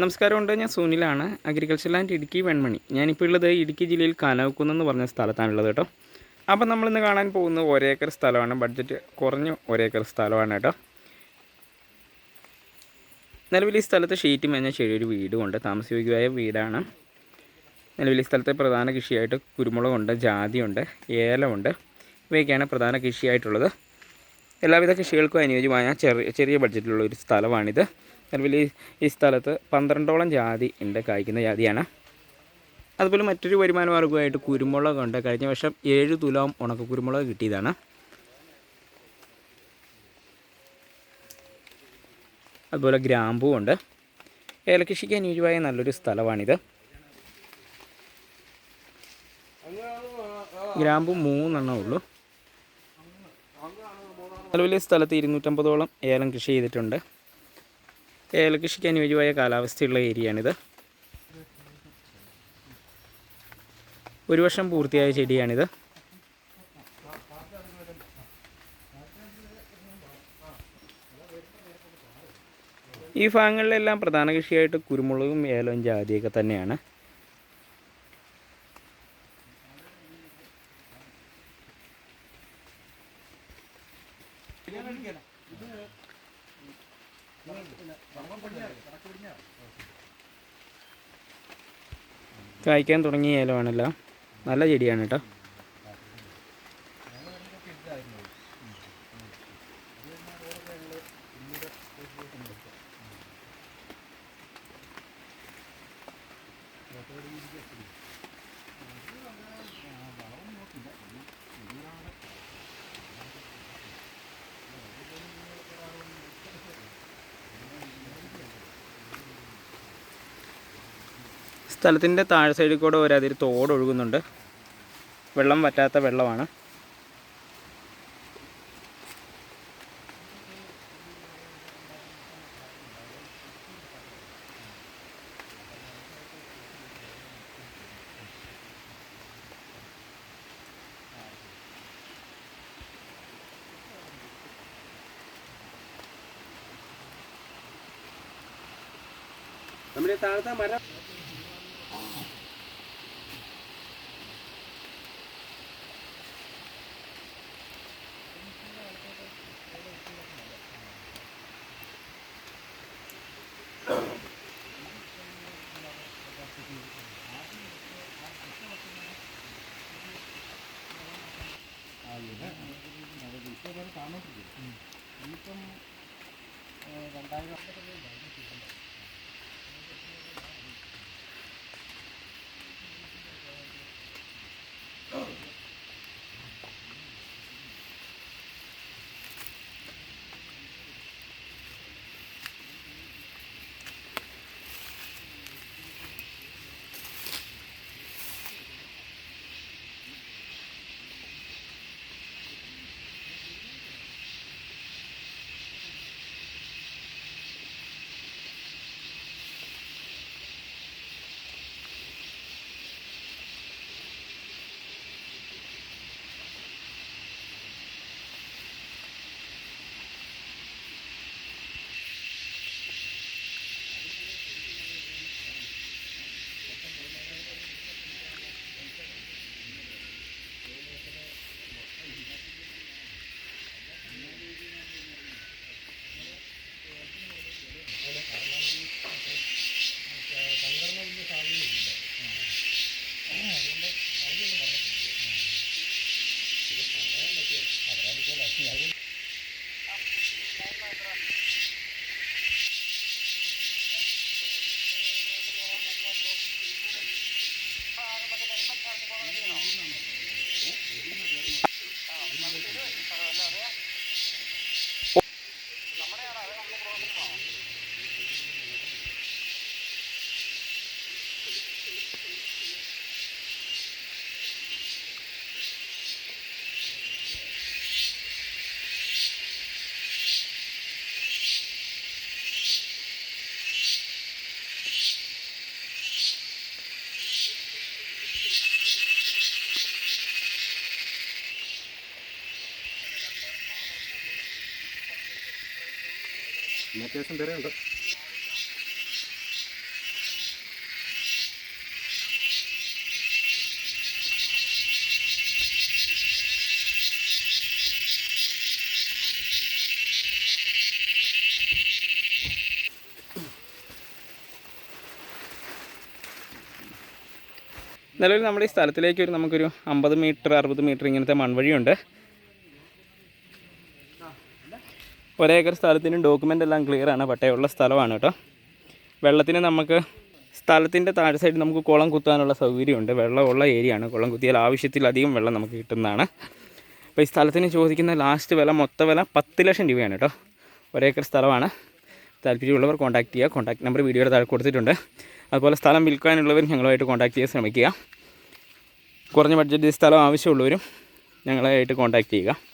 നമസ്കാരമുണ്ട് ഞാൻ സുനിലാണ് അഗ്രികൾച്ചർ ലാൻഡ് ഇടുക്കി വെൺമണി. ഞാനിപ്പോൾ ഉള്ളത് ഇടുക്കി ജില്ലയിൽ കാനവക്കുന്ന് എന്ന് പറഞ്ഞ സ്ഥലത്താണുള്ളത് കേട്ടോ. അപ്പോൾ നമ്മളിന്ന് കാണാൻ പോകുന്ന ഒരേക്കർ സ്ഥലമാണ് ബഡ്ജറ്റ് കുറഞ്ഞ ഒരേക്കർ സ്ഥലമാണ് കേട്ടോ. നിലവിൽ ഈ സ്ഥലത്ത് ഷീറ്റ് മേഞ്ഞ ചെറിയൊരു വീടുമുണ്ട് താമസയോഗ്യമായ വീടാണ്. നിലവിൽ ഈ സ്ഥലത്തെ പ്രധാന കൃഷിയായിട്ട് കുരുമുളകുണ്ട് ജാതിയുണ്ട് ഏലമുണ്ട്. ഇവയൊക്കെയാണ് പ്രധാന കൃഷിയായിട്ടുള്ളത്. എല്ലാവിധ കൃഷികൾക്കും അനുയോജ്യമായ ചെറിയ ചെറിയ ബഡ്ജറ്റിലുള്ള ഒരു സ്ഥലമാണിത്. ഈ- ഈ സ്ഥലത്ത് പന്ത്രണ്ടോളം ജാതി ഉണ്ട് കായ്ക്കുന്ന ജാതിയാണ്. അതുപോലെ മറ്റൊരു വരുമാന മാർഗമായിട്ട് കുരുമുളകുണ്ട് കഴിഞ്ഞ വർഷം ഏഴ് തുലാം ഉണക്ക കുരുമുളക് കിട്ടിയതാണ്. അതുപോലെ ഗ്രാമ്പൂ ഉണ്ട്. ഏലകൃഷിക്ക് അനുയോജ്യമായ നല്ലൊരു സ്ഥലമാണിത്. ഗ്രാമ്പു മൂന്നെണ്ണേ ഉള്ളൂ. നിലവിലെ സ്ഥലത്ത് ഇരുന്നൂറ്റമ്പതോളം ഏലം കൃഷി ചെയ്തിട്ടുണ്ട്. ഏലകൃഷിക്ക് അനുയോജ്യമായ കാലാവസ്ഥയുള്ള ഏരിയയാണിത്. ഒരു വർഷം പൂർത്തിയായ ചെടിയാണിത്. ഈ ഭാഗങ്ങളിലെല്ലാം പ്രധാന കൃഷിയായിട്ട് കുരുമുളകും ഏലവും ജാതിയൊക്കെ തന്നെയാണ്. കായ്ക്കാൻ തുടങ്ങിയ ഏലമാണല്ലോ. നല്ല ചെടിയാണ് കേട്ടോ. സ്ഥലത്തിന്റെ താഴെ സൈഡിൽ കൂടെ ഒരു അതിൽ തോട് ഒഴുകുന്നുണ്ട്. വെള്ളം വറ്റാത്ത വെള്ളമാണ്. നമ്മുടെ താഴത്തെ മരം ഇപ്പോൾ താമസിക്കും ഇനിയിപ്പം രണ്ടായിരം yeah പിന്നെ അത്യാവശ്യം തിരയുണ്ട് നിലവിൽ നമ്മുടെ ഈ സ്ഥലത്തിലേക്ക് ഒരു നമുക്കൊരു അമ്പത് മീറ്റർ അറുപത് മീറ്റർ ഇങ്ങനത്തെ മൺവഴിയുണ്ട്. ഒരേക്കർ സ്ഥലത്തിനും ഡോക്യുമെന്റ് എല്ലാം ക്ലിയറാണ് പട്ടയമുള്ള സ്ഥലമാണ് കേട്ടോ. വെള്ളത്തിന് നമുക്ക് സ്ഥലത്തിന്റെ താഴെ സൈഡ് നമുക്ക് കുളം കുത്താനുള്ള സൗകര്യമുണ്ട്. വെള്ളമുള്ള ഏരിയ ആണ്. കുളം കുത്തിയാൽ ആവശ്യത്തിലധികം വെള്ളം നമുക്ക് കിട്ടുന്നതാണ്. അപ്പോൾ ഈ സ്ഥലത്തിന് ചോദിക്കുന്ന ലാസ്റ്റ് വില മൊത്ത വില പത്ത് ലക്ഷം രൂപയാണ് കേട്ടോ. ഒരേക്കർ സ്ഥലമാണ്. താല്പര്യമുള്ളവർ കോൺടാക്ട് ചെയ്യുക. കോൺടാക്ട് നമ്പർ വീഡിയോയുടെ താഴെ കൊടുത്തിട്ടുണ്ട്. അതുപോലെ സ്ഥലം വിൽക്കാനുള്ളവർ ഞങ്ങളുമായിട്ട് കോൺടാക്ട് ചെയ്യാൻ ശ്രമിക്കുക. കുറഞ്ഞ ബഡ്ജറ്റ് സ്ഥലം ആവശ്യമുള്ളവരും ഞങ്ങളായിട്ട് കോൺടാക്ട് ചെയ്യുക.